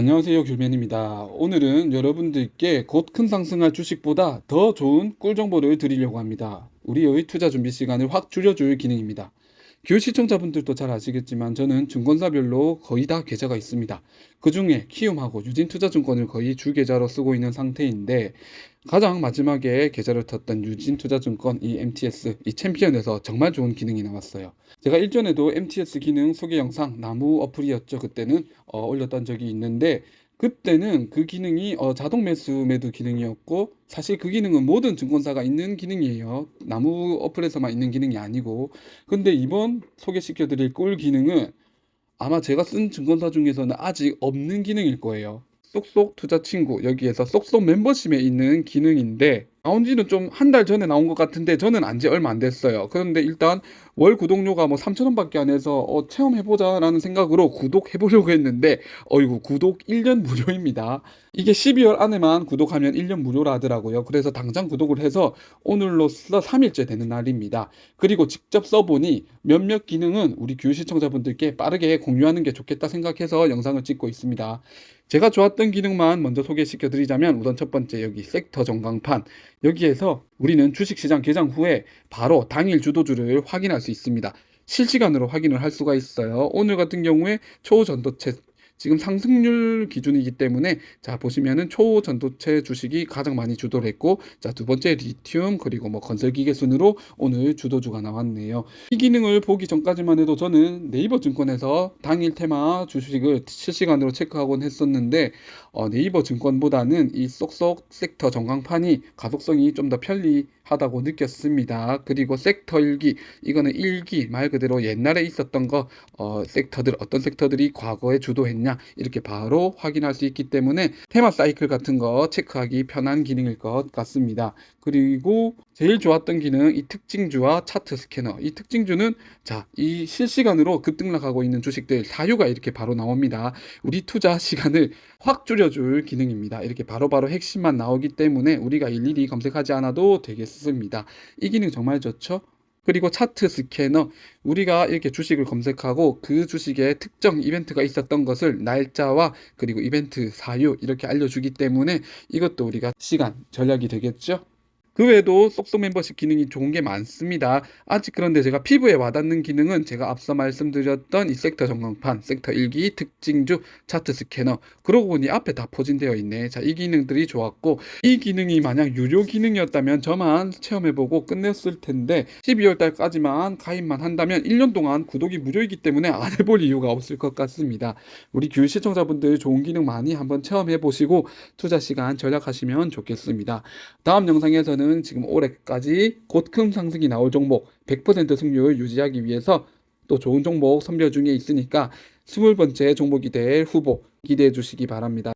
안녕하세요, 귤맨입니다. 오늘은 여러분들께 곧 큰 상승할 주식보다 더 좋은 꿀 정보를 드리려고 합니다. 우리의 투자 준비 시간을 확 줄여줄 기능입니다. 귤 시청자분들도 잘 아시겠지만 저는 증권사별로 거의 다 계좌가 있습니다. 그 중에 키움하고 유진투자증권을 거의 주 계좌로 쓰고 있는 상태인데 가장 마지막에 계좌를 텄던 유진투자증권 이 MTS 이 챔피언에서 정말 좋은 기능이 나왔어요. 제가 일전에도 MTS 기능 소개 영상 나무 어플이었죠. 그때는 어, 올렸던 적이 있는데 그때는 그 기능이 어, 자동 매수 매도 기능이었고 사실 그 기능은 모든 증권사가 있는 기능이에요. 나무 어플에서만 있는 기능이 아니고 근데 이번 소개시켜 드릴 꿀 기능은 아마 제가 쓴 증권사 중에서는 아직 없는 기능일 거예요. 쏙쏙 투자 친구 여기에서 쏙쏙 멤버십에 있는 기능인데 나온 지는 좀 한 달 전에 나온 것 같은데 저는 안 지 얼마 안 됐어요. 그런데 일단 월 구독료가 뭐 3,000원밖에 안 해서 어, 체험해보자라는 생각으로 구독해보려고 했는데 어이구 구독 1년 무료입니다. 이게 12월 안에만 구독하면 1년 무료라 하더라고요. 그래서 당장 구독을 해서 오늘로써 3일째 되는 날입니다. 그리고 직접 써보니 몇몇 기능은 우리 규 시청자분들께 빠르게 공유하는 게 좋겠다 생각해서 영상을 찍고 있습니다. 제가 좋았던 기능만 먼저 소개시켜 드리자면 우선 첫 번째 여기 섹터 전광판 여기에서 우리는 주식시장 개장 후에 바로 당일 주도주를 확인할 수 있습니다. 실시간으로 확인을 할 수가 있어요. 오늘 같은 경우에 초전도체 지금 상승률 기준이기 때문에 자 보시면은 초전도체 주식이 가장 많이 주도를 했고 자 두 번째 리튬 그리고 뭐 건설기계 순으로 오늘 주도주가 나왔네요. 이 기능을 보기 전까지만 해도 저는 네이버 증권에서 당일 테마 주식을 실시간으로 체크하곤 했었는데 어, 네이버 증권보다는 이 쏙쏙 섹터 전광판이 가독성이 좀 더 편리하다고 느꼈습니다. 그리고 섹터 일기 이거는 일기 말 그대로 옛날에 있었던 거 어, 섹터들 어떤 섹터들이 과거에 주도했냐 이렇게 바로 확인할 수 있기 때문에 테마 사이클 같은 거 체크하기 편한 기능일 것 같습니다. 그리고 제일 좋았던 기능 이 특징주와 차트 스캐너 이 특징주는 자 이 실시간으로 급등락하고 있는 주식들 사유가 이렇게 바로 나옵니다. 우리 투자 시간을 확 줄여줄 기능입니다. 이렇게 바로바로 핵심만 나오기 때문에 우리가 일일이 검색하지 않아도 되겠습니다. 이 기능 정말 좋죠? 그리고 차트 스캐너 우리가 이렇게 주식을 검색하고 그 주식에 특정 이벤트가 있었던 것을 날짜와 그리고 이벤트 사유 이렇게 알려주기 때문에 이것도 우리가 시간 절약이 되겠죠. 그 외에도 쏙쏙 멤버십 기능이 좋은 게 많습니다. 아직 그런데 제가 피부에 와닿는 기능은 제가 앞서 말씀드렸던 이 섹터 전광판, 섹터 일기, 특징주, 차트 스캐너. 그러고 보니 앞에 다 포진되어 있네. 자, 이 기능들이 좋았고 이 기능이 만약 유료 기능이었다면 저만 체험해보고 끝냈을 텐데 12월 달까지만 가입만 한다면 1년 동안 구독이 무료이기 때문에 안 해볼 이유가 없을 것 같습니다. 우리 규 시청자분들 좋은 기능 많이 한번 체험해보시고 투자 시간 절약하시면 좋겠습니다. 다음 영상에서 는 지금 올해까지 곧 큰 상승이 나올 종목 100% 승률 유지하기 위해서 또 좋은 종목 선별 중에 있으니까 20번째 종목이 될 후보 기대해 주시기 바랍니다.